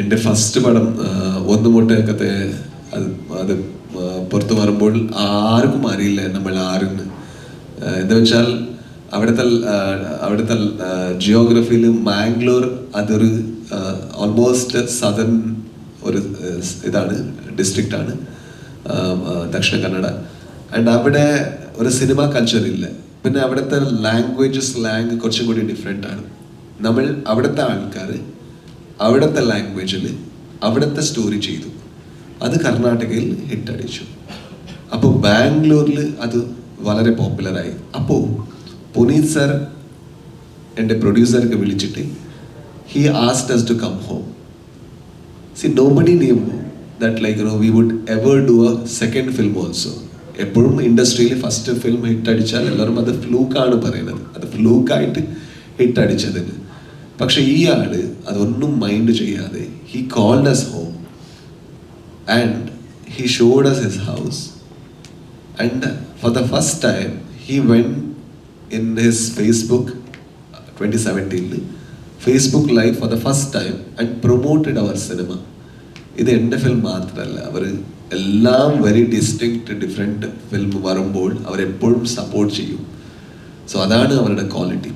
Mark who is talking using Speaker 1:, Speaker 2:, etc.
Speaker 1: എന്റെ ഫസ്റ്റ് പടം ഒന്ന് മുട്ടയൊക്കത്തെ അത് അത് പുറത്തു വരുമ്പോൾ ആർക്കും അറിയില്ല നമ്മൾ ആരെന്ന്. എന്ന് വെച്ചാൽ അവിടുത്തെ അവിടുത്തെ ജിയോഗ്രഫിയിൽ മാംഗ്ലൂർ അതൊരു ഓൾമോസ്റ്റ് സദൺ ഒരു ഇതാണ് ഡിസ്ട്രിക്റ്റ് ആണ് ദക്ഷിണ കന്നഡ. ആൻഡ് അവിടെ ഒരു സിനിമ കൾച്ചർ ഇല്ല. പിന്നെ അവിടുത്തെ ലാംഗ്വേജ് സ്ലാങ് കുറച്ചും കൂടി ഡിഫറെന്റ് ആണ്. നമ്മൾ അവിടുത്തെ ആൾക്കാർ അവിടുത്തെ ലാംഗ്വേജിൽ അവിടുത്തെ സ്റ്റോറി ചെയ്തു. അത് കർണാടകയിൽ ഹിറ്റ് അടിച്ചു. അപ്പോൾ ബാംഗ്ലൂരിൽ അത് വളരെ പോപ്പുലറായി അപ്പോൾ പുനീത് സർ എന്റെ പ്രൊഡ്യൂസർക്ക് വിളിച്ചിട്ട് he asked us to come home see nobody name that like no we would ever do a second film also എപ്പോഴും ഇൻഡസ്ട്രിയിൽ ഫസ്റ്റ് ഫിലിം ഹിറ്റ് അടിച്ചാൽ എല്ലാവരും അത് ഫ്ലൂക്കാണ് പറയുന്നത്. അത് ഫ്ലൂക്കായിട്ട് ഹിറ്റ് അടിച്ചതിന്. പക്ഷെ ആൾ അതൊന്നും മൈൻഡ് ചെയ്യാതെ he called us home and he showed us his house and for the first time he went in his Facebook twenty സെവന്റീനിൽ Facebook live for the first time and promoted അവർ സിനിമ ഇത് എന്റെ film മാത്രമല്ല. അവർ എല്ലാം very distinct different film വരുമ്പോൾ അവരെപ്പോഴും support ചെയ്യും. So അതാണ് അവരുടെ ക്വാളിറ്റി